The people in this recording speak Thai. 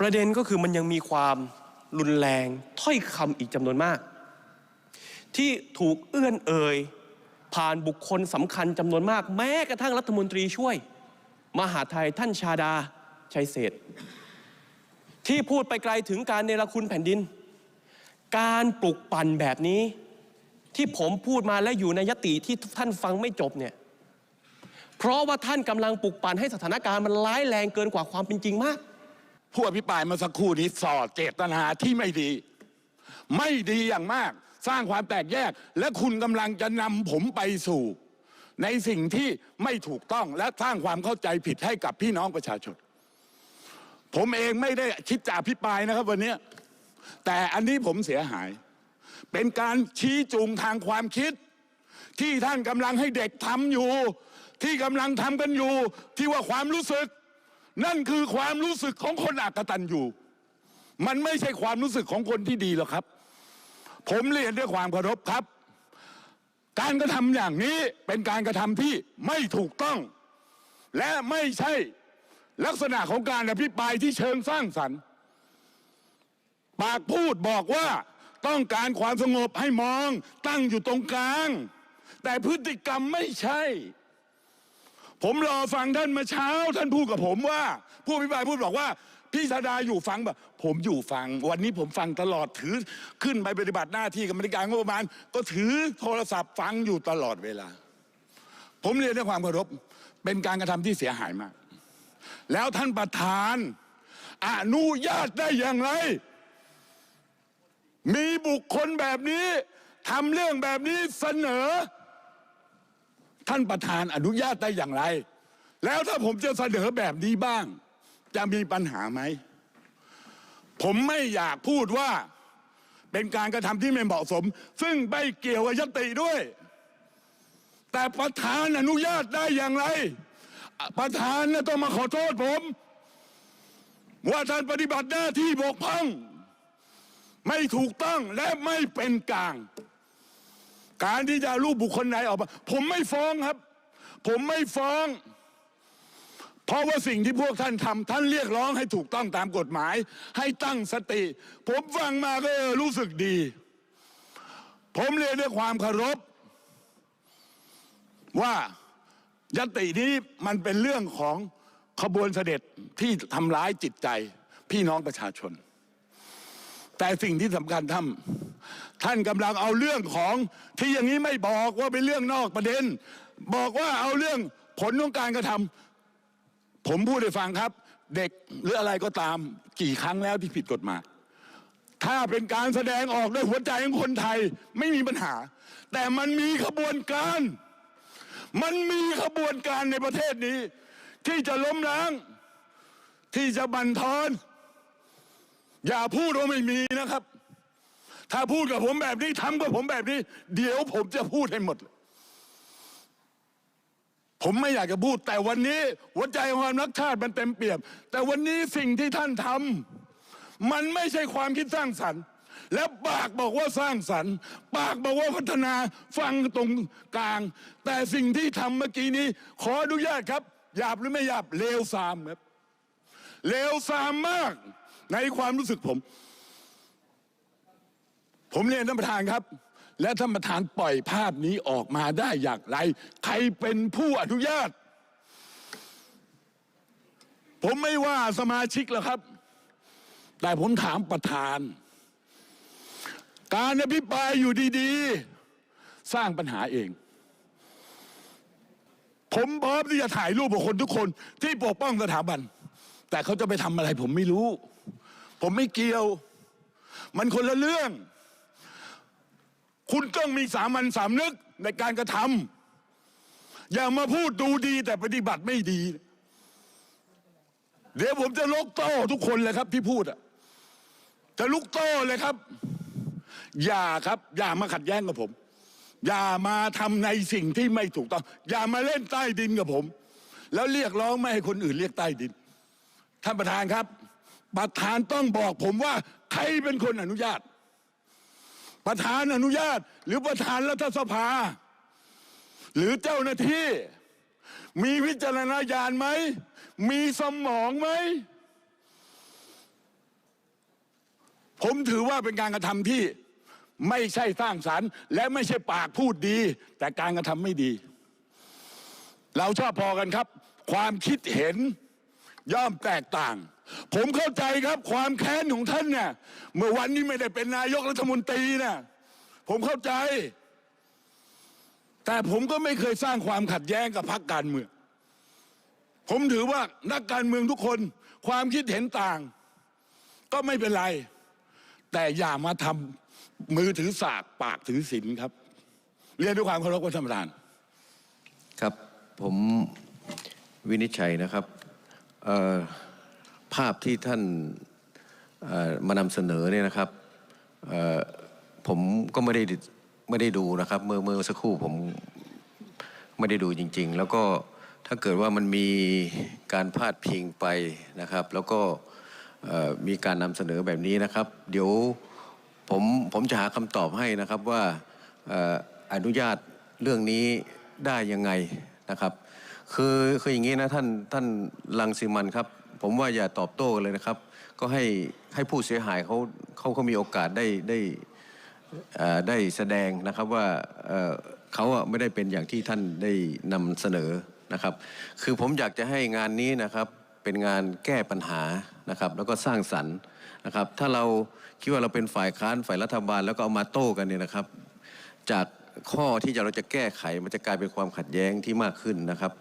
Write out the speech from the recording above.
ประเด็นก็คือมันยังมีความรุนแรงถ้อยคำอีกจำนวนมาก ที่ถูกเอื้อนเอ่ยผ่านบุคคลสำคัญจำนวนมาก แม้กระทั่งรัฐมนตรีช่วย มหาไทยท่านชาดาชัยเศษที่พูดไปไกลถึงการเนรคุณแผ่นดิน การปลุกปั่นแบบนี้ ที่ผมพูดมาและอยู่ในยติที่ท่านฟังไม่จบเนี่ยเพราะว่าท่านกำลังปลุกปั่นให้สถานการณ์มันร้ายแรงเกินกว่าความเป็นจริงมาก ผู้อภิปรายเมาสักครู่นี้สอดเจตนาที่ไม่ดี ไม่ดีอย่างมาก สร้างความแตกแยก และคุณกำลังจะนำผมไปสู่ ในสิ่งที่ไม่ถูกต้องและสร้างความเข้าใจผิดให้กับพี่น้องประชาชน ผมเองไม่ได้คิดจะอภิปรายนะครับวันนี้แต่อันนี้ผมเสียหาย เป็นการชี้จูงทางความคิด ที่ท่านกำลังให้เด็กทำอยู่ ที่กำลังทำกันอยู่ ที่ว่าความรู้สึก นั่นคือความรู้สึกของคนอักตันอยู่ มันไม่ใช่ความรู้สึกของคนที่ดีหรอกครับ ผมเรียนด้วยความเคารพครับ การกระทำอย่างนี้เป็นการกระทำที่ไม่ถูกต้อง และไม่ใช่ลักษณะของการอภิปรายที่เชิงสร้างสรรค์ ปากพูดบอกว่าต้องการความสงบให้มองตั้งอยู่ตรงกลาง แต่พฤติกรรมไม่ใช่ ผมรอฟังท่านมาเช้า ท่านพูดกับผมว่า ผู้อภิปรายพูดบอกว่า พี่ชาดาอยู่ฟังแบบผมอยู่ฟัง วันนี้ผมฟังตลอดถือขึ้นไปปฏิบัติหน้าที่กรรมการงบประมาณ ก็ถือโทรศัพท์ฟังอยู่ตลอดเวลา ผมเรียนด้วยความเคารพเป็นการกระทำที่เสียหายมาก แล้วท่านประธานอนุญาตได้อย่างไร มีบุคคลแบบนี้ทำเรื่องแบบนี้เสนอ ท่านประธานอนุญาตได้อย่างไร แล้วถ้าผมจะเสนอแบบนี้บ้าง จะมีปัญหาไหม ผมไม่อยากพูดว่าเป็นการกระทำที่ไม่เหมาะสม ซึ่งไม่เกี่ยวกับยติด้วย แต่ประธานอนุญาตได้อย่างไร ประธานน่ะต้องมาขอโทษผม ว่าท่านปฏิบัติหน้าที่บกพร่อง ไม่ถูกต้องและไม่เป็นกลาง การที่จะเอารูปบุคคลไหนออกมา ผมไม่ฟ้องครับ ผมไม่ฟ้อง เพราะว่าสิ่งที่พวกท่านทำท่านเรียกร้องให้ถูกต้องตามกฎหมาย ให้ตั้งสติ ผมฟังมาก็รู้สึกดี ผมเรียนด้วยความเคารพ ว่ายตินี้มันเป็นเรื่องของขบวนเสด็จที่ทำร้ายจิตใจ พี่น้องประชาชน แต่สิ่งที่สำคัญท่าน ท่านกำลังเอาเรื่องของที่อย่างนี้ไม่บอกว่าเป็นเรื่องนอกประเด็น บอกว่าเอาเรื่องผลของการกระทำผมพูดให้ฟังครับ เด็กหรืออะไรก็ตามกี่ครั้งแล้วที่ผิดกฎหมายถ้าเป็นการแสดงออกด้วยหัวใจของคนไทยไม่มีปัญหา แต่มันมีขบวนการ มันมีขบวนการในประเทศนี้ ที่จะล้มล้าง ที่จะบั่นทอน อย่าพูดว่าไม่มีนะครับ ถ้าพูดกับผมแบบนี้ทำกับผมแบบนี้ เดี๋ยวผมจะพูดให้หมด ผมไม่อยากจะพูด แต่วันนี้หัวใจของความรักชาติมันเต็มเปี่ยม แต่วันนี้สิ่งที่ท่านทำมันไม่ใช่ความคิดสร้างสรรค์และปากบอกว่าสร้างสรรค์ ปากบอกว่าพัฒนาฟังตรงกลาง แต่สิ่งที่ทำเมื่อกี้นี้ ขออนุญาตครับหยาบหรือไม่หยาบเลวทรามครับเลวทรามมากในความรู้สึกผม ผมเรียนท่านประธานครับ และท่านประธานปล่อยภาพนี้ออกมาได้อย่างไร ใครเป็นผู้อนุญาต ผมไม่ว่าสมาชิกแล้วครับ แต่ผมถามประธาน การอภิปรายอยู่ดีๆ สร้างปัญหาเอง ผมพร้อมที่จะถ่ายรูปกับคนทุกคนที่ปกป้องสถาบัน แต่เขาจะไปทำอะไร ผมไม่รู้ ผมไม่เกี่ยว มันคนละเรื่อง คุณต้องมีสามัญสำนึกในการกระทำอย่ามาพูดดูดีแต่ปฏิบัติไม่ดี เดี๋ยวผมจะลุกโต้ทุกคนเลยครับที่พูดอะจะลุกโต้เลยครับ อย่าครับ อย่ามาขัดแย้งกับผม อย่ามาทำในสิ่งที่ไม่ถูกต้อง อย่ามาเล่นใต้ดินกับผม แล้วเรียกร้องไม่ให้คนอื่นเรียกใต้ดิน ท่านประธานครับ ประธานต้องบอกผมว่า ใครเป็นคนอนุญาต ประธานอนุญาต หรือประธานรัฐสภา หรือเจ้าหน้าที่ มีวิจารณญาณไหม มีสมองไหม ผมถือว่าเป็นการกระทำที่ไม่ใช่สร้างสรรค์ และไม่ใช่ปากพูดดี แต่การกระทำไม่ดี เราชอบพอกันครับ ความคิดเห็น ย่อมแตกต่าง ผมเข้าใจครับความแค้นของท่านเนี่ยเมื่อวันนี้ไม่ได้เป็นนายกรัฐมนตรีนะผมเข้าใจ แต่ผมก็ไม่เคยสร้างความขัดแย้งกับพรรคการเมืองผมถือว่านักการเมืองทุกคน ความคิดเห็นต่าง ก็ไม่เป็นไร แต่อย่ามาทำมือถือสากปากถือศีลครับ เรียนด้วยความเคารพท่านประธาน ครับผมวินิจฉัยนะครับ ภาพที่ท่านมานำเสนอเนี่ยนะครับผมก็ไม่ได้ไม่ได้ดูนะครับเมื่อเมื่อสักครู่ผมไม่ได้ดูจริง ๆ แล้วก็ถ้าเกิดว่ามันมีการพาดพิงไปนะครับ แล้วก็มีการนำเสนอแบบนี้นะครับ เดี๋ยวผมผมจะหาคำตอบให้นะครับว่าออนุญาตเรื่องนี้ได้ยังไงนะครับ คือคืออย่างนี้นะท่านท่านลังสิมันครับ ผมว่าอย่าตอบโต้เลยนะครับ ก็ให้ให้ผู้เสียหายเขาเขาเขามีโอกาสได้ได้ได้แสดงนะครับว่าเขาไม่ได้เป็นอย่างที่ท่านได้นำเสนอนะครับ คือผมอยากจะให้งานนี้นะครับเป็นงานแก้ปัญหานะครับ แล้วก็สร้างสรรค์นะครับ ถ้าเราคิดว่าเราเป็นฝ่ายค้านฝ่ายรัฐบาลแล้วก็เอามาโต้กันเนี่ยนะครับ จากข้อที่เราจะแก้ไขมันจะกลายเป็นความขัดแย้งที่มากขึ้นนะครับ